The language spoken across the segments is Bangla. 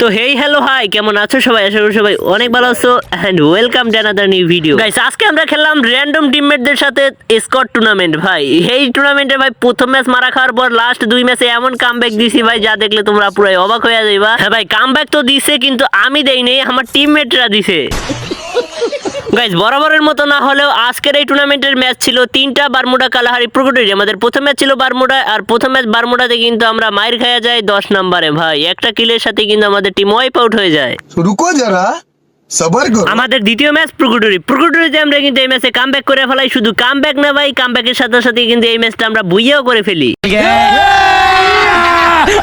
তো হেই হ্যালো হাই কেমন আছো সবাই? আশা করি সবাই অনেক ভালো আছো and welcome to another new video guys আজকে আমরা খেললাম র্যান্ডম টিমমেটদের সাথে স্কট টুর্নামেন্ট ভাই। এই টুর্নামেন্টে ভাই, প্রথম ম্যাচ মারা খাওয়ার পর লাস্ট দুই ম্যাচে এমন কামব্যাক দিছি, ভাই, যা দেখলে তোমরা পুরাই অবাক হয়ে যাইবা। হ্যাঁ ভাই কামব্যাক তো দিছে, কিন্তু আমি দেই নেই আমার টিমমেটরা দিছে। গাইজ বরাবরের মতো না হলেও আজকের এই টুর্নামেন্টের ম্যাচ ছিল তিনটা বারমুডা কালাহারি প্রকটরি আমাদের প্রথম ম্যাচ ছিল বারমুডা আর প্রথম ম্যাচ বারমুডাতে কিন্তু আমরা মায়ের খায়া যাই দশ নম্বরে। ভাই একটা কিলের সাথে কিন্তু আমাদের টিম ওয়াইপ আউট হয়ে যায়। রুকো যারা আমাদের দ্বিতীয় ম্যাচ প্রকুটুরি প্রকুটুরিতে আমরা কিন্তু এই ম্যাচে কাম ব্যাক করে ফেলাই। শুধু কাম না ভাই কাম ব্যাকের সাথে সাথে কিন্তু এই ম্যাচটা আমরা বুইয়াও করে ফেলি।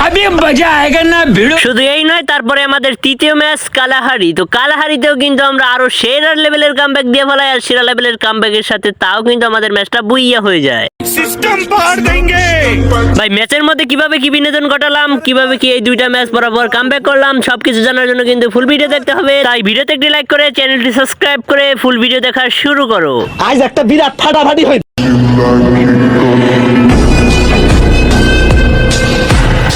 अभी मजा आएगा ना भिड़ो শুধু এই নয় তারপরে আমাদের তৃতীয় ম্যাচ কালাহারি তো কালাহারিতেও কিন্তু আমরা আরো সেরা লেভেলের কামব্যাক দিয়ে ফেলাই আর সেরা লেভেলের কামব্যাকের সাথে তাও কিন্তু আমাদের ম্যাচটা বুইয়া হয়ে যায় सिस्टम पार देंगे ভাই ম্যাচের মধ্যে কিভাবে কি বিনোদন ঘটালাম কিভাবে কি এই দুইটা ম্যাচ বরাবর কামব্যাক করলাম সবকিছু জানার জন্য কিন্তু ফুল ভিডিও দেখতে হবে তাই ভিডিওতে একটি লাইক করে চ্যানেলটি সাবস্ক্রাইব করে ফুল ভিডিও দেখা শুরু করো আজ একটা বিরাট ফাটাফাটি হয়েছে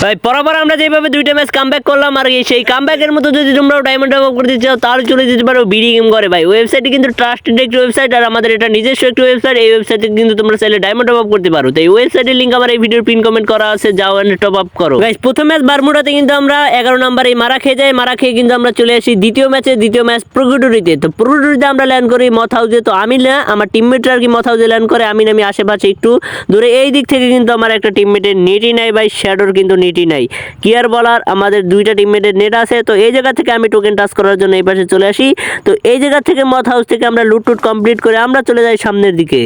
ভাই বরাবর আমরা যেভাবে দুইটা ম্যাচ কামব্যাক করলাম আর সেই কামব্যাকের মতো যদি তোমরাও ডায়মন্ড অফ করতে চাও, তাহলে চলে যেতে পারো বিডি গেম করে ভাই। ওয়েবসাইটে কিন্তু ট্রাস্টেড একটি ওয়েবসাইট আর আমাদের এটা নিজস্ব একটি ওয়েবসাইট এই ওয়েবসাইটে কিন্তু তোমরা চাইলে ডায়মন্ড অফ করতে পারো। তো এই ওয়েবসাইটের লিঙ্ক আমার এই ভিডিওর পিন কমেন্ট করা আছে, যাও টপ আপ করো। গাইস প্রথম ম্যাচ বারমুডাতে কিন্তু আমরা এগারো নম্বরে মারা খেয়ে যাই, মারা খেয়ে কিন্তু আমরা চলে আসি দ্বিতীয় ম্যাচে দ্বিতীয় ম্যাচ প্রকুটরিতে তো প্রকুটরিতে আমরা ল্যান্ড করি মথ হাউজে তো আমি না, আমার টিমমেটরা আর কি মথ হাউসে ল্যান্ড করে, আমি নামি আশেপাশে একটু দূরে, এই দিক থেকে কিন্তু আমার একটা টিমমেটের নেটই নাই ভাই শ্যাডোর কিন্তু নেটই নাই। কি আর বলার, আমাদের দুইটা টিমমেটের নেট আছে, তো এই জায়গা থেকে আমি টোকেন টাচ করার জন্য এই পাশে চলে আসি। তো এই জায়গা থেকে মথ হাউস থেকে আমরা লুট টুট কমপ্লিট করে আমরা চলে যাই সামনের দিকে।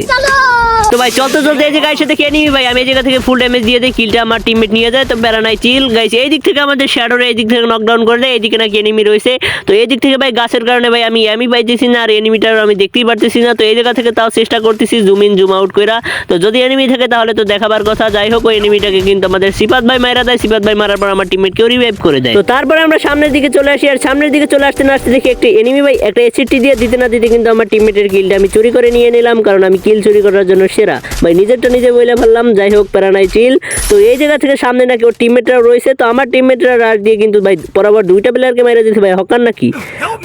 তো ভাই চলতে চলতে এই জায়গায় এসে দেখে নিবি ভাই। আমি এই জায়গা থেকে ফুল ড্যামেজ দিয়ে দিই কিলটা আমার টিমমেট নিয়ে যায়, তো বেড়া নাই চিল গাইছে এই দিক থেকে আমাদের শ্যাডোরে এই দিক থেকে নকডাউন করে দেয় এইদিকে নাকি এনিমি রয়েছে। তো এই দিক থেকে ভাই, গাছের কারণে ভাই, আমি আমি পাইতেছি না, আর এনিমিটার আমি দেখতেই পারতেছি না। তো এই জায়গা থেকে তাও চেষ্টা করতেছি জুম ইন জুম আউট করা তো যদি এনিমি থাকে তাহলে তো দেখাবার কথা, যাই হোক, ওই এনিমিটাকে কিন্তু আমাদের সিপাত ভাই মারা দেয়, সিপাত ভাই মারার পর আমার টিমমেটকেও রিভাইভ করে দেয়। তো তারপরে আমরা সামনের দিকে চলে আসি, আর সামনের দিকে চলে আসতে না আসতে দেখি একটা এনিমি ভাই, একটা এসিটি দিয়ে দিতে না দিতে কিন্তু আমার টিমমেটের কিলটা আমি চুরি করে নিয়ে নিলাম, কারণ আমি কিল চুরি করার জন্য সেরা। ভাই নিজেরটা নিজে বলে ফেললাম যাই হোক প্যারানাই চিল। তো এই জায়গা থেকে সামনে নাকি ওর টিমমেটরা রয়েছে তো আমার টিমমেটরা রাশ দিয়ে কিন্তু ভাই বরাবর দুইটা প্লেয়ারকে মেরে দিতে ভাই হকার নাকি?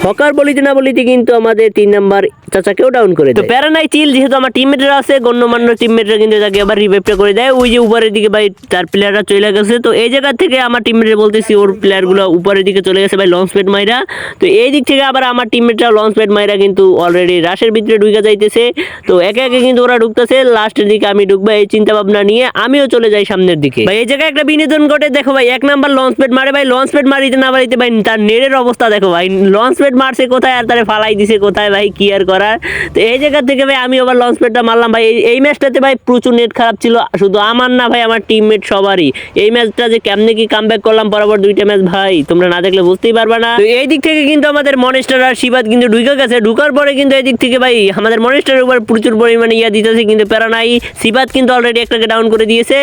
হকার বলিতে না বলিতে কিন্তু আমাদের তিন নাম্বার চাচাকেও ডাউন করে দেয়। তো প্যারানাই চিল যেহেতু আমার টিমমেটরা আছে গণ্যমান্য টিমমেটরা কিন্তু তাকে আবার রিভাইভটা করে দেয়। ওই যে উপরের দিকে ভাই তার প্লেয়াররা চলে গেছে। তো এই জায়গা থেকে আমার টিমমেটরা বলতেছি ওর প্লেয়ারগুলো উপরের দিকে চলে গেছে ভাই লঞ্চ প্যাড মাইরা। তো এই দিক থেকে আবার আমার টিমমেটরা লঞ্চ প্যাড মাইরা কিন্তু অলরেডি রাশের ভিতরে ঢুকে যাইতেছে। তো একে একে কিন্তু ওরা ঢুকতেছে। লাস্টের দিকে আমি ঢুকবো, এই চিন্তা ভাবনা নিয়ে আমিও চলে যাই সামনের দিকে। ভাই, এই জায়গায় একটা বিনোদন ঘটে, দেখো ভাই, এক নাম্বার লঞ্চ প্যাড মারে ভাই লঞ্চ প্যাড মারিতে না মারিতে ভাই, তার নেড়ের অবস্থা দেখো ভাই লঞ্চ প্যাড মারছে কোথায় আর তারে ফালাই দিছে কোথায় ভাই, কি আর করার? তো এই জায়গা থেকে ভাই, আমি আবার লঞ্চ প্যাডটা মারলাম ভাই, এই- ম্যাচটাতে ভাই প্রচুর নেট খারাপ ছিল, শুধু আমার না ভাই, আমার টিমমেট সবারই। এই ম্যাচটা যে কেমনে কি কামব্যাক করলাম, বরাবর দুইটা ম্যাচ ভাই, তোমরা না দেখলে বুঝতেই পারবা না। তো এই দিক থেকে কিন্তু আমাদের মনেস্টার আর শিবাদ কিন্তু ঢুকে গেছে, ঢুকার পরে কিন্তু এই দিক থেকে ভাই, আমাদের মনেস্টারের উপর প্রচুর পরিমাণে ইয়া দিতেছে, কিন্তু প্যারা নাই। শিবাদ কিন্তু অলরেডি একটাকে ডাউন করে দিয়েছে।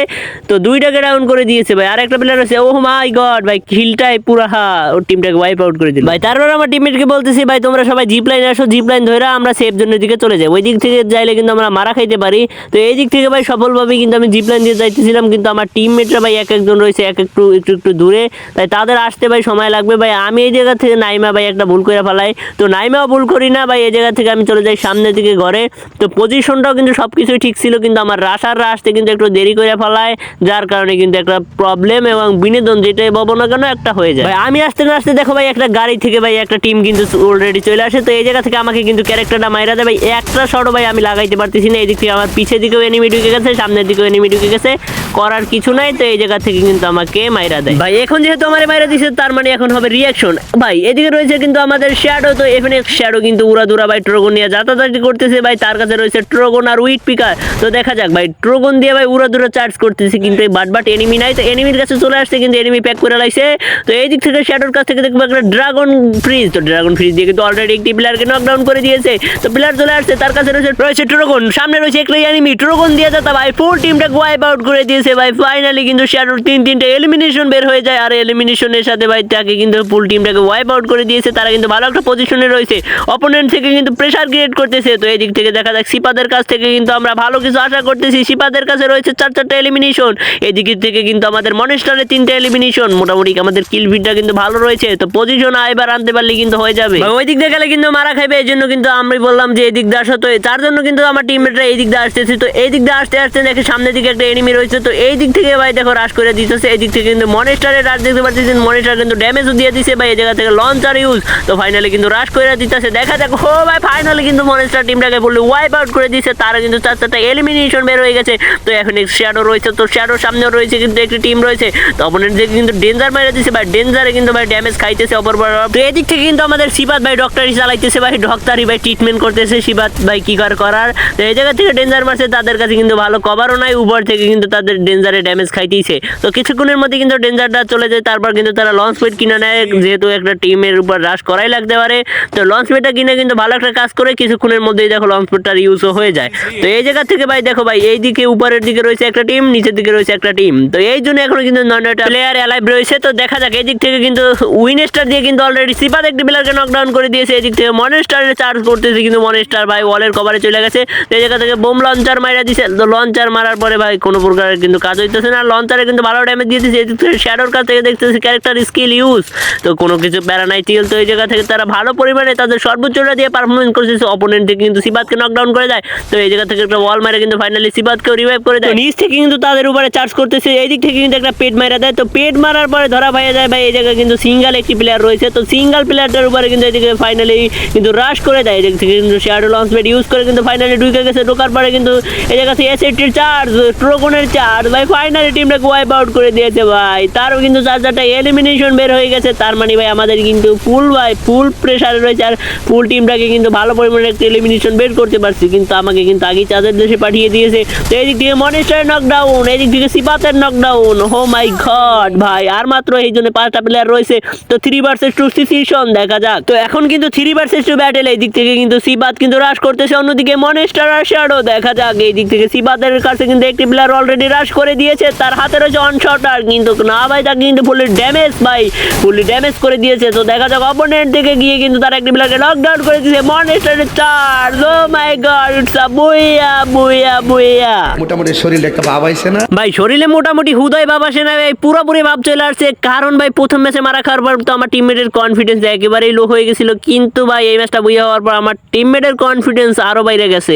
তো দুইটাকে ডাউন করে দিয়েছে ভাই। আর একটা প্লেয়ার আছে ও মাই গড ভাই খিলটাই পুরা হা, ওর টিমটাকে ওয়াইপ আউট করে দিল। ভাই, তারপর আমার টিমমেটকে বলতেছি, ভাই, তোমরা সবাই জিপ লাইনে আসো জিপ লাইন ধরে আমরা সেফ জোনের দিকে চলে যাই। ওই দিক থেকে যাইলে কিন্তু আমরা মারা খাইতে পারি। তো এই দিক থেকে ভাই সফলভাবে কিন্তু আমি জিপ লাইন দিয়ে যাইতেছিলাম, কিন্তু আমার টিমমেটরা ভাই এক একজন রয়েছে, এক একটু একটু একটু দূরে। তাই তাদের আসতে ভাই সময় লাগবে। ভাই, আমি এই জায়গা থেকে নাইমা ভাই একটা ভুল করে ফেলাই। তো নাইমাও ভুল করি না, ভাই, এই জায়গা থেকে আমি চলে যাই সামনের দিকে ঘরে। তো পজিশনটাও কিন্তু সব কিছুই ঠিক ছিল, কিন্তু আমার রাশাররা আসতে কিন্তু একটু দেরি করে ফেলায়, যার কারণে কিন্তু একটা প্রবলেম এবং বিনোদন যেটাই বলব না কেন, একটা হয়ে যায়। আমি আসতে না আসতে দেখো ভাই, একটা গাড়ি থেকে ভাই, একটা টিম কিন্তু অলরেডি চলে আসে, তো এই জায়গা থেকে আমাকে কিন্তু ক্যারেক্টারটা মাইরা দেয় ভাই। একটা শট ভাই আমি লাগাইতে পারতেছি না এই দিক থেকে আমার পিছের দিকেও এনিমি ঢুকে গেছে, সামনের দিকেও এনিমি ঢুকে গেছে। করার কিছু নাই, তো এই জায়গা থেকে কিন্তু আমাকে মাইরা দেয়। ভাই, এখন যেহেতু আমার মাইরা দিছে, তার মানে এখন হবে রিয়াকশন ভাই, এদিকে রয়েছে কিন্তু আমাদের শ্যাডো তো এখানে শ্যাডো কিন্তু উড়া দুরা ভাই ট্রোগন নিয়ে যাতায়াতি করতেছে, ভাই, তার কাছে রয়েছে ট্রোগন আর উইট পিকার তো দেখা যাক, ভাই ট্রোগন দিয়ে ভাই উড়া দুরা চার্জ করতেছে কিন্তু বাট বাট এনিমি নাই, তো এনিমির কাছে চলে আসছে কিন্তু এনিমি প্যাক করে লাইছে। তো এই দিক থেকে শ্যাডোর কাছ থেকে দেখব একটা ড্রাগন ফ্রিজ তো ড্রাগন ফ্রিজ দিয়ে কিন্তু অলরেডি একটি প্লেয়ারকে নকডাউন করে দিয়েছে। তো প্লেয়ার চলে আসছে, তার কাছে রয়েছে রয়েছে ট্রোগন সামনে রয়েছে একটা এনিমি ট্রোগন দিয়ে যাতা ভাই ফুল টিমটা ওয়াইপ আউট করে দিয়েছে। দিতেছে ভাই ফাইনালি কিন্তু শ্যাডোর তিন তিনটে এলিমিনেশন বের হয়ে যায়। আর এলিমিনেশনের সাথে ভাই তাকে কিন্তু ফুল টিমটাকে ওয়াইপ আউট করে দিয়েছে। তারা কিন্তু ভালো একটা পজিশনে রয়েছে। অপোনেন্ট থেকে কিন্তু প্রেশার ক্রিয়েট করতেছে। তো এই দিক থেকে দেখা যাক সিপাদের কাছ থেকে কিন্তু আমরা ভালো কিছু আশা করতেছি। সিপাদের কাছে রয়েছে চার চারটা এলিমিনেশন এদিক থেকে কিন্তু আমাদের মনেস্টারের তিনটে এলিমিনেশন মোটামুটি আমাদের কিল ভিডটা কিন্তু ভালো রয়েছে। তো পজিশন এবার আনতে পারলে কিন্তু হয়ে যাবে। ওই দিক দিয়ে গেলে কিন্তু মারা খাইবে। এই জন্য কিন্তু আমি বললাম যে এই দিক দিয়ে আসো। তো তার জন্য কিন্তু আমার টিমমেটরা এই দিক দিয়ে আসতেছে। তো এই দিক দিয়ে আসতে আসতে দেখে সামনের দিকে একটা এনিমি রয়েছে। তো এই দিক থেকে ভাই দেখো রাশ করে দিতেছে। এই দিক থেকে কিন্তু মনেস্টারের রাশ দেখতে পাচ্ছেন মনেস্টার কিন্তু ড্যামেজও দিয়ে দিছে ভাই। এই জায়গা থেকে লঞ্চার ইউজ তো ফাইনালি কিন্তু রাশ করে দিতেছে। দেখা যাক। ও ভাই ফাইনালি কিন্তু মনেস্টার টিমটাকে বললে ওয়াইপ আউট করে দিয়েছে তারা কিন্তু চার চারটা এলিমিনেশন বের হয়ে গেছে। তো এখন শ্যাডো রয়েছে। তো শ্যাডোর সামনেও রয়েছে কিন্তু একটি টিম রয়েছে। তো অপোনেন্ট দিকে কিন্তু ডেঞ্জার মেরে দিছে ভাই। ডেঞ্জারে কিন্তু ভাই ড্যামেজ খাইতেছে অপর। তো এদিক থেকে কিন্তু আমাদের সিবাত ভাই ডক্টরি চালাইতেছে ভাই। ডক্টরি ভাই ট্রিটমেন্ট করতেছে সিবাত ভাই। কি কর করার? তো এই জায়গা থেকে ডেঞ্জার মারছে। তাদের কাছে কিন্তু ভালো কভারও নাই। উপর থেকে কিন্তু তাদের ডেঞ্জারে ড্যামেজ খাইতেইছে। তো কিছুক্ষণের মধ্যে কিন্তু ডেঞ্জারটা চলে যায় তারপর কিন্তু তারা লঞ্চ পেড কিনে নেয় যেহেতু একটা টিমের উপর রাশ করাই লাগতে পারে। তো লঞ্চ পেডটা কিনে কিন্তু ভালো একটা কাজ করে কিছুক্ষণের মধ্যেই দেখো লঞ্চ পেডটার ইউজও হয়ে যায়। তো এই জায়গা থেকে ভাই দেখো ভাই এই দিকে উপরের দিকে রয়েছে একটা টিম নিচের দিকে রয়েছে একটা টিম তো এই জন্য এখনও কিন্তু নয় নয়টা প্লেয়ার অ্যালাইভ রয়েছে। তো দেখা যাক এই দিক থেকে কিন্তু উইনেস্টার দিয়ে কিন্তু অলরেডি সিপাত একটি প্লেয়ারকে নকডাউন করে দিয়েছে। এই দিক থেকে মনেস্টারে চার্জ করতেছে কিন্তু মনেস্টার ভাই ওয়ালের কভারে চলে গেছে। তো এই জায়গা থেকে বোম লঞ্চার মারা দিছে। তো লঞ্চার মারার পরে ভাই কোনো প্রকারের কিন্তু কাজ হইতেছে না লঞ্চারে কিন্তু ভালো ড্যামেজ দিয়ে দিচ্ছে এদিক থেকে শ্যাডোর কাছ থেকে দেখতেছি ক্যারেক্টার স্কিল ইউজ তো কোনো কিছু প্যারা তো এই জায়গা থেকে তারা ভালো পরিমাণে তাদের সর্বোচ্চটা দিয়ে পারফরমেন্স করতেছে অপোনেন্ট কিন্তু সিবাতকে নকডাউন করে দেয়। তো এই জায়গা থেকে একটা ওয়াল মারে কিন্তু ফাইনালি সিবাতকেও রিভাইভ করে দেয়। নিচ থেকে কিন্তু তাদের উপরে চার্জ করতেছে, এই দিক থেকে কিন্তু একটা পেট মারা দেয়। তো পেট মারার পরে ধরা পাইয়া যায় ভাই, এই জায়গায় কিন্তু সিঙ্গেল একটি প্লেয়ার রয়েছে। তো সিঙ্গেল প্লেয়ারটার উপরে কিন্তু এদিকে ফাইনালি কিন্তু রাশ করে দেয়। এই দিক থেকে কিন্তু শ্যাডো লঞ্চ ইউজ করে কিন্তু ফাইনালি ঢুকে গেছে। ঢোকার পরে কিন্তু এই জায়গা থেকে এসএটির চার্জ ট্রোকনের চার্জ ভাই ফাইনালি টিমটাকে ওয়াইপ আউট করে দিয়েছে ভাই। তারও কিন্তু চার চারটা এলিমিনেশন বের হয়ে গেছে। তার মানে ভাই, আমাদের কিন্তু ফুল ভাই ফুল প্রেশারে রয়েছে। আর ফুল টিমটাকে কিন্তু ভালো পরিমাণে একটা এলিমিনেশন বের করতে পারছি। কিন্তু আমাকে কিন্তু আগেই চাঁদের দেশে পাঠিয়ে দিয়েছে। তো এদিক থেকে মনেস্টারের নকডাউন এদিক থেকে সিপাতের নকডাউন হো মাই গড ভাই, আর মাত্র এই জন্য পাঁচটা প্লেয়ার রয়েছে। তো থ্রি ভার্সেস টু সিচুয়েশন দেখা যাক। তো এখন কিন্তু থ্রি ভার্সেস টু ব্যাটেল এই দিক থেকে কিন্তু সিবাত কিন্তু রাশ করতেছে। অন্যদিকে মনেস্টার আর শ্যাডো দেখা যাক। এই দিক থেকে সিবাতের কাছে কিন্তু একটি প্লেয়ার অলরেডি রাশ করে দিয়েছে তার হাতে রয়েছে অন শটার কিন্তু না ভাই তাকে কিন্তু ফুলি ড্যামেজ ভাই। ফুলি ড্যামেজ করে দিয়েছে। তো দেখা যাক অপোনেন্ট থেকে গিয়ে কিন্তু তার একটি প্লেয়ারকে নকডাউন করে দিয়েছে। মনেস্টারের charge oh my god it's a booyah booyah booyah মোটামুটি শরীরে একটা ভাব আইছে না? ভাই শরীরে মোটামুটি হুদয় ভাব আসে না ভাই। পুরোপুরি ভাব চলে আসছে। কারণ ভাই প্রথম ম্যাচে মারা খাওয়ার পর তো আমার টিমমেটের কনফিডেন্স একেবারেই লো হয়ে গেছিল। কিন্তু ভাই এই ম্যাচটা বুঝে হওয়ার পর আমার টিমমেটের কনফিডেন্স আরও বাইরে গেছে।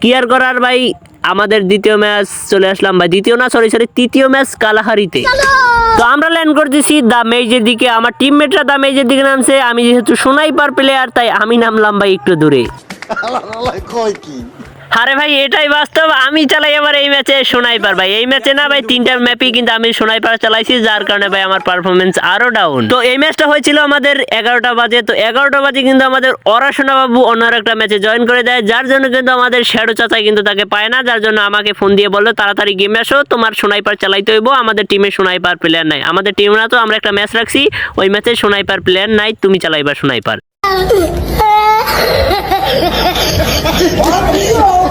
কি আর করার ভাই? আমাদের দ্বিতীয় ম্যাচ চলে আসলাম ভাই। দ্বিতীয় না সরি সরি তৃতীয় ম্যাচ কালাহারিতে। তো আমরা ল্যান্ড করতেছি দা মেজের দিকে। আমার টিমমেটরা দা মেজের দিকে নামছে। আমি যেহেতু সোনাইপার প্লেয়ার তাই আমি নামলাম ভাই একটু দূরে। আরে ভাই, এটাই বাস্তব। আমি চালাই এবার এই ম্যাচে সোনাইপার ভাই। এই ম্যাচে না ভাই, তিনটা ম্যাপই কিন্তু আমি সোনাইপার চালাইছি, যার কারণে ভাই আমার পারফরমেন্স আরও ডাউন তো এই ম্যাচটা হয়েছিল আমাদের এগারোটা বাজে। তো এগারোটা বাজে কিন্তু আমাদের অরাসোনা বাবু অন্য একটা ম্যাচে জয়েন করে দেয়, যার জন্য কিন্তু আমাদের শ্যাডো চাচাই কিন্তু তাকে পায় না, যার জন্য আমাকে ফোন দিয়ে বলল, তাড়াতাড়ি গেমে আসো, তোমার সোনাইপার চালাইতে হইব, আমাদের টিমে সোনাইপার প্লেয়ার নাই। আমাদের টিম না তো, আমরা একটা ম্যাচ রাখছি, ওই ম্যাচে সোনাইপার প্লেয়ার নাই, তুমি চালাইবা সোনাইপার। Fuck you!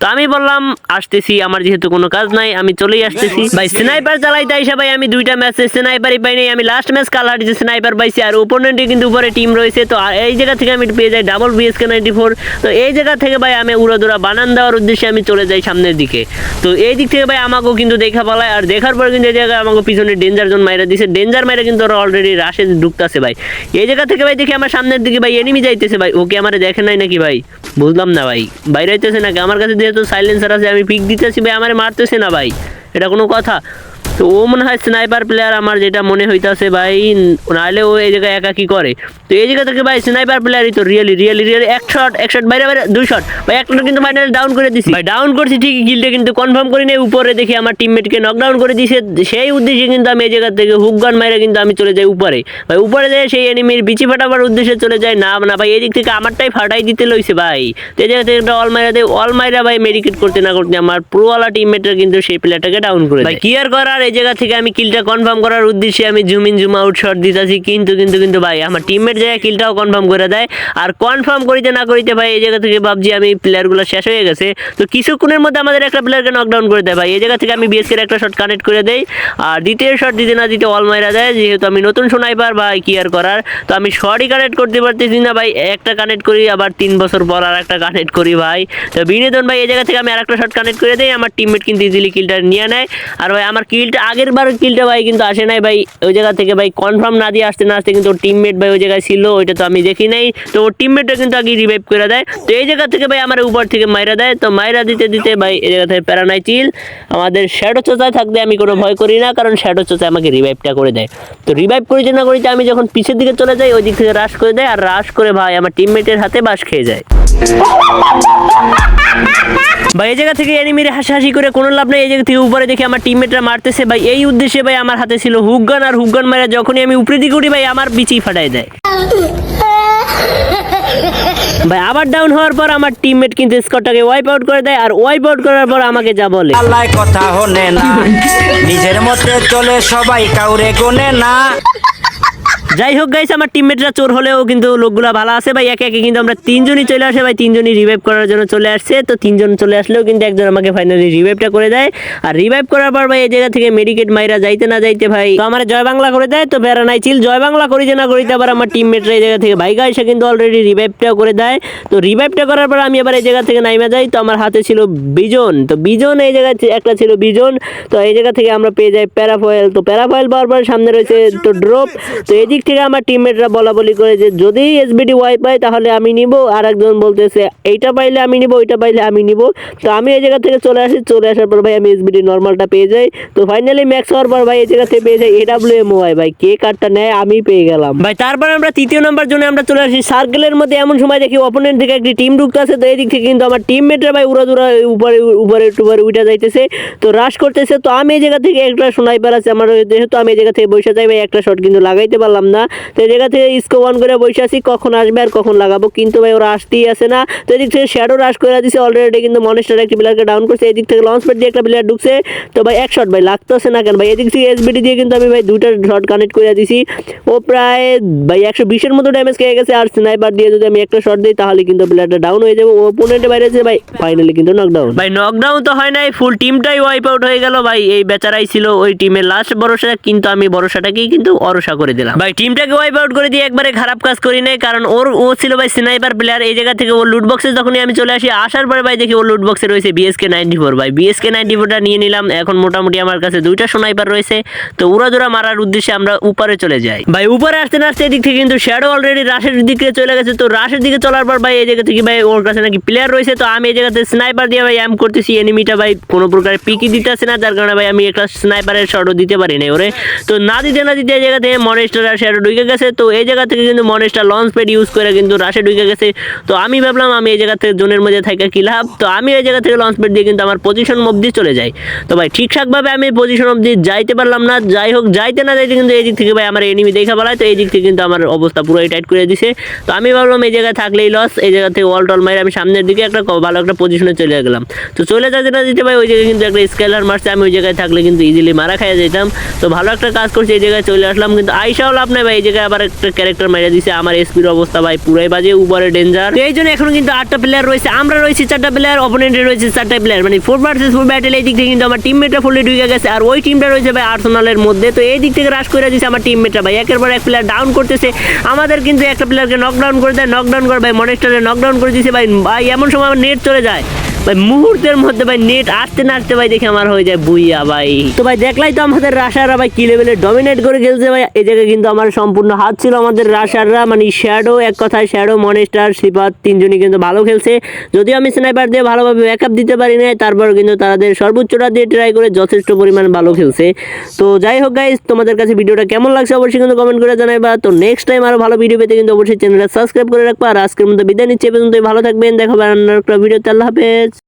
তো আমি বললাম, আসতেছি, আমার যেহেতু কোনো কাজ নাই, আমি চলেই আসতেছি। ভাই স্নাইপার চালাইতে আইসা ভাই, আমি দুইটা ম্যাচে স্নাইপারই পাই নাই, আমি লাস্ট ম্যাচ কালার যে স্নাইপার পাইছি, আর ওপোনেন্টে কিন্তু উপরে টিম রয়েছে। তো এই জায়গা থেকে আমি পেয়ে যাই ডাবল বিএসকে নাইনটি ফোর তো, এই জায়গা থেকে ভাই, আমি উড়াদুরা বানান দেওয়ার উদ্দেশ্যে আমি চলে যাই সামনের দিকে। তো, এই দিক থেকে ভাই, আমাকেও কিন্তু দেখা পালায়, আর দেখার পর কিন্তু এই জায়গায় আমাকে পিছনে ডেঞ্জার জোন মাইরা দিছে। ডেঞ্জার মাইরা কিন্তু ওরা অলরেডি রাশে ঢুকতেছে ভাই। এই জায়গা থেকে ভাই, দেখি আমার সামনের দিকে ভাই এনিমি যাইতেছে ভাই, ওকে আমার দেখে নাই নাকি ভাই? বুঝলাম না ভাই। বাইরে হইতেছে নাকি? আমার কাছে যেহেতু সাইলেন্সার আছে, আমি পিক দিতেছি, ভাই, আমার মারতেছে না ভাই। এটা কোনো কথা? তো ও মনে হয় স্নাইপার প্লেয়ার আমার যেটা মনে হইতাছে ভাই নাহলে ও এই জায়গায় একা কি করে? তো এই জায়গা থেকে ভাই স্নাইপার প্লেয়ারই তো রিয়েলি রিয়েলি রিয়েলি এক শট এক শট বাইরে বাইরে দুই শট ভাই একটা কিন্তু ফাইনালি ডাউন করে দিছি। ভাই ডাউন করছি ঠিকই গিলটা কিন্তু কনফার্ম করি নাই উপরে দেখি আমার টিমমেটকে নকডাউন করে দিছে। সেই উদ্দেশ্যে কিন্তু আমি এই জায়গা থেকে হুক গান মাইরে কিন্তু আমি চলে যাই উপরে। ভাই উপরে যেয়ে সেই এনিমির বিচি ফাটাবার উদ্দেশ্যে চলে যায় না না ভাই এই দিক থেকে আমারটাই ফাটাই দিতে লইছে ভাই। তো এই জায়গা থেকে একটা অল মাইরা দেয় অল মাইরা ভাই মেডিকেট করতে না করতে আমার প্রোওয়ালা টিমমেটের কিন্তু সেই প্লেয়ারটাকে ডাউন করে ভাই কি আর করার এই জায়গা থেকে আমি কিলটা কনফার্ম করার উদ্দেশ্যে আমি zoom in zoom out shot দিতেছি। কিন্তু কিন্তু কিন্তু ভাই, আমার টিমমেট জায়গায় কিলটাও কনফার্ম করে দেয়। আর কনফার্ম করিতে না করিতে ভাই, এই জায়গা থেকে ভাবছি আমি প্লেয়ারগুলো শেষ হয়ে গেছে। তো কিছুক্ষণের মধ্যে আমাদের একটা প্লেয়ারকে নকডাউন করে দেয় ভাই। এই জায়গা থেকে আমি বিএসকে একটা শট কানেক্ট করে দেই। আর দ্বিতীয় শট দিতে না দিতে অল মাইরা দেয়। যেহেতু আমি নতুন সোনাইপার ভাই, কি আর করার? তো আমি শর্টই কানেক্ট করতে পারতেছি না ভাই। একটা কানেক্ট করি, আবার তিন বছর পর আর একটা কানেক্ট করি ভাই। তো বিনোদন ভাই, এই জায়গা থেকে আমি আর একটা শট কানেক্ট করে দেই। আমার টিমমেট কিন্তু ইজিলি কিলটা নিয়ে নেয়। আর ভাই, আমার কিলটা আগের বার কিলটা ভাই কিন্তু আসে নাই ভাই। ওই জায়গা থেকে ভাই কনফার্ম না দিয়ে আসতে না আসতে কিন্তু টিমমেট ভাই ওই জায়গায় ছিল, ওইটা তো আমি দেখি নাই। তো ওর টিমমেটও কিন্তু আগে রিভাইভ করে দেয়। তো এই জায়গা থেকে ভাই আমার উপর থেকে মাইরা দেয়। তো মাইরা দিতে দিতে ভাই এই জায়গা থেকে প্যারা নাই চিল আমাদের শ্যাডো চোচায় থাকতে আমি কোনো ভয় করি না, কারণ শ্যাডো চোচায় আমাকে রিভাইভটা করে দেয়। তো রিভাইভ করিতে না করিতে আমি যখন পিছের দিকে চলে যাই, ওই দিক থেকে রাশ করে দেয়। আর রাশ করে ভাই আমার টিমমেটের হাতে বাস খেয়ে যায়। ভাই, এই জায়গা থেকে এনিমির হাসাহাসি করে কোনো লাভ নেই। এই জায়গা থেকে উপরে দেখে আমার টিমমেটরা মারতেছে। ভাই, এই উদ্দেশ্যে ভাই আমার হাতে ছিল হুকগান আর হুকগান মারা যখনই আমি উপরে দিকে উঠি, ভাই, আমার বিচি ফাটাই দেয়। ভাই, আবার ডাউন হওয়ার পর আমার টিমমেট কিন্তু স্কটটাকে ওয়াইপ আউট করে দেয় আর ওয়াইপ আউট করার পর আমাকে যা বলে। কথা হনে না। নিজের মতে চলে সবাই কাউরে গোনে না। যাই হোক গাইস আমার টিমমেটরা চোর হলেও কিন্তু লোকগুলা ভালো আছে। ভাই, একে একে কিন্তু আমরা তিনজনই চলে আসে। ভাই, তিনজনই রিভাইভ করার জন্য চলে আসছে। তো তিনজন চলে আসলেও কিন্তু একজন আমাকে ফাইনালি রিভাইভটা করে দেয়। আর রিভাইভ করার পর ভাই, এই জায়গা থেকে মেডিকেট মাইরা যাইতে না যাইতে ভাই, তো আমার জয় বাংলা করে দেয়। তো বেড়া নাই চিল জয় বাংলা করিতে না করিতে আবার আমার টিমমেটরা এই জায়গা থেকে বাইকা এসে কিন্তু অলরেডি রিভাইভটাও করে দেয়। তো রিভাইভটা করার পর আমি আবার এই জায়গা থেকে নাইমা যাই। তো আমার হাতে ছিল বিজন তো বিজন এই জায়গায় একটা ছিল বিজন তো এই জায়গা থেকে আমরা পেয়ে যাই প্যারাফয়েল তো প্যারাফয়েল পর সামনে রয়েছে তো ড্রপ তো এদিক থেকে আমার টিমমেটরা বলা বলি করে যে, যদি এসবিডি ওয়াই পাই তাহলে আমি নিব। আর একজন বলতেছে, এইটা পাইলে আমি নিব, ওইটা পাইলে আমি নিব। তো আমি এই জায়গা থেকে চলে আসি, চলে আসার পর ভাই আমি এসবিডি নর্মালটা পেয়ে যাই। তো ফাইনালি ম্যাক্স হওয়ার পর ভাই এই জায়গা থেকে পেয়ে যাই এডাব্লিউ এম ওয়াই ভাই। কে কার্ডটা নেয়, আমি পেয়ে গেলাম। ভাই, তারপর আমরা তৃতীয় নাম্বার জন্য আমরা চলে আসি। সার্কেলের মধ্যে এমন সময় দেখি অপোনেন্ট থেকে একটি টিম ঢুকতে আছে তো এই দিক থেকে কিন্তু আমার টিমমেটরা ভাই উড়া দুরা উপরে উপরে টুপারে উঠে যাইতেছে। তো রাশ করতেছে, তো আমি এই জায়গা থেকে একটা সোনাইপার আছে, আমার যেহেতু আমি এই জায়গা থেকে বসে যাই, ভাই, একটা শট কিন্তু লাগাইতে পারলাম না। তো এই জায়গা থেকে স্কো অন করে বসে আছি, কখন আসবে আর কখন লাগাবো? কিন্তু ভাই, ওরা আসতেই আসে না। তো এদিক থেকে শ্যাডো রাশ করে দিছে অলরেডি কিন্তু মনেস্টার একটি প্লেয়ারকে ডাউন করছে। এদিক থেকে লঞ্চ প্যাড দিয়ে একটা প্লেয়ার ঢুকছে। তো ভাই, এক শট ভাই, লাগতেছে না কেন ভাই? এদিক থেকে এসবিডি দিয়ে কিন্তু আমি ভাই, দুইটা শট কানেক্ট করে দিছি। ও প্রায় ভাই, একশো বিশের মতো ড্যামেজ খেয়ে গেছে। আর স্নাইপার দিয়ে যদি আমি একটা শট দিই, তাহলে কিন্তু প্লেয়ারটা ডাউন হয়ে যাবে। ওপোনেন্টে বাইরে আছে ভাই ফাইনালি কিন্তু নকডাউন ভাই নকডাউন তো হয় নাই ফুল টিমটাই ওয়াইপ আউট হয়ে গেল ভাই। এই বেচারাই ছিল ওই টিমের লাস্ট ভরসা, কিন্তু আমি ভরসাটাকেই কিন্তু অরসা করে দিলাম। ভাই টিমটাকে ওয়াইপ আউট করে দিয়ে একবারে খারাপ কাজ করি নাই, কারণ ওর, ও ছিল ভাই স্নাইপার প্লেয়ার এই জায়গা থেকে ওর লুট বক্সে যখনই আমি চলে আসি, আসার পরে ভাই দেখি ওর লুট বক্সে রয়েছে বিএসকে নাইনটি ফোর ভাই। বিএসকে নাইনটি ফোরটা নিয়ে নিলাম, এখন মোটামুটি আমার কাছে দুইটা স্নাইপার রয়েছে, তো উড়াদুরা মারার উদ্দেশ্যে আমরা উপরে চলে যাই। ভাই, উপরে আসতে না আসতে এদিক থেকে কিন্তু শ্যাডো অলরেডি রাশের দিকে চলে গেছে, তো রাশের দিকে চলার পর ভাই এই জায়গা থেকে ভাই ওর কাছে নাকি প্লেয়ার রয়েছে, তো আমি এই জায়গাতে স্নাইপার দিয়ে ভাই এম করতেছি এনিমিটা ভাই কোনো প্রকার পিকি দিতেছে না, যার কারণে ভাই আমি একটা স্নাইপারের শটও দিতে পারি না ওরে। তো না দিতে না দিতে এই জায়গা থেকে মনেস্টার আর শ্যাডো ঢুকে গেছে। তো এই জায়গা থেকে কিন্তু মনেস্টার লঞ্চ প্যাড ইউজ করে কিন্তু রাশে ঢুকে গেছে। তো আমি ভাবলাম আমি এই জায়গা থেকে জোনের মধ্যে থাকা কি লাভ? তো আমি এই জায়গা থেকে লঞ্চ প্যাড দিয়ে কিন্তু আমার পজিশন অবধি চলে যাই। তো ভাই, ঠিকঠাকভাবে আমি পজিশন অবধি যাইতে পারলাম না। যাই হোক, যাইতে না যাইতে কিন্তু এই দিক থেকে ভাই আমার এনিমি দেখা বলায়। তো এই দিক থেকে কিন্তু আমার অবস্থা পুরোই টাইট করে দিছে। তো আমি ভাবলাম এই জায়গায় থাকলেই লস এই জায়গা থেকে ওয়াল টল মারি আমি সামনের দিকে একটা ভালো একটা পজিশনে চলে গেলাম। তো চলে যেতে না যেতে ভাই, ওই জায়গায় কিন্তু একটা স্কেলার মারছে। আমি ওই জায়গায় থাকলে কিন্তু ইজিলি মারা খাইয়া যেতাম তো ভালো একটা কাজ করছি, এই জায়গায় চলে আসলাম। কিন্তু আইসাও লাভ নাই ভাই, এই জায়গায় আবার একটা ক্যারেক্টার মেরে দিছে, আমার এসপির অবস্থা ভাই, পুরাই বাজে উপরে ডেঞ্জার এই জন্য এখন কিন্তু আটটা প্লেয়ার রয়েছে, আমরা রয়েছি চারটা প্লেয়ার অপোনেন্টে রয়েছে চারটা প্লেয়ার মানে ফোর ভার্সেস ফোর ব্যাটেল এই দিক থেকে কিন্তু আমার টিমমেটটা ফুলে ঢুকে গেছে, আর ওই টিমটা রয়েছে ভাই আর্সেনালের মধ্যে। তো এই দিক থেকে রাশ করে দিয়েছে আমার টিমমেটটা ভাই, একের পর এক প্লেয়ার ডাউন করতেছে। আমাদের কিন্তু একটা প্লেয়ারকে নকডাউন করে দেয় নকডাউন করে ভাই মনেস্টারে নকডাউন করে দিয়েছে ভাই। ভাই, এমন সময় আমার নেট চলে যায়। ভাই, মুহূর্তের মধ্যে ভাই নেট আসতে না আসতে ভাই দেখে আমার হয়ে যায় বুইয়া ভাই। তো ভাই দেখলাই তো আমাদের রাশাররা ভাই কি লেভেলে ডমিনেট করে খেলছে ভাই। এই জায়গায় কিন্তু আমার সম্পূর্ণ হাত ছিল আমাদের রাশাররা মানে শ্যাডো এক কথায় শ্যাডো মনেস্টার শ্রীপাদ তিনজনই কিন্তু ভালো খেলছে। যদিও আমি স্নাইপার দিয়ে ভালোভাবে ব্যাকআপ দিতে পারি না তারপর কিন্তু তাদের সর্বোচ্চটা দিয়ে ট্রাই করে যথেষ্ট পরিমাণ ভালো খেলছে। তো যাই হোক গাইজ তোমাদের কাছে ভিডিওটা কেমন লাগছে অবশ্যই কিন্তু কমেন্ট করে জানাইবা। তো নেক্সট টাইম আরও ভালো ভিডিও পেতে কিন্তু অবশ্যই চ্যানেলটা সাবস্ক্রাইব করে রাখবা। আর আজকের মতো বিদায় নিচ্ছে এই পর্যন্তই ভালো থাকবেন দেখাবে অন্য একটা ভিডিওতে আল্লাহ হাফেজ।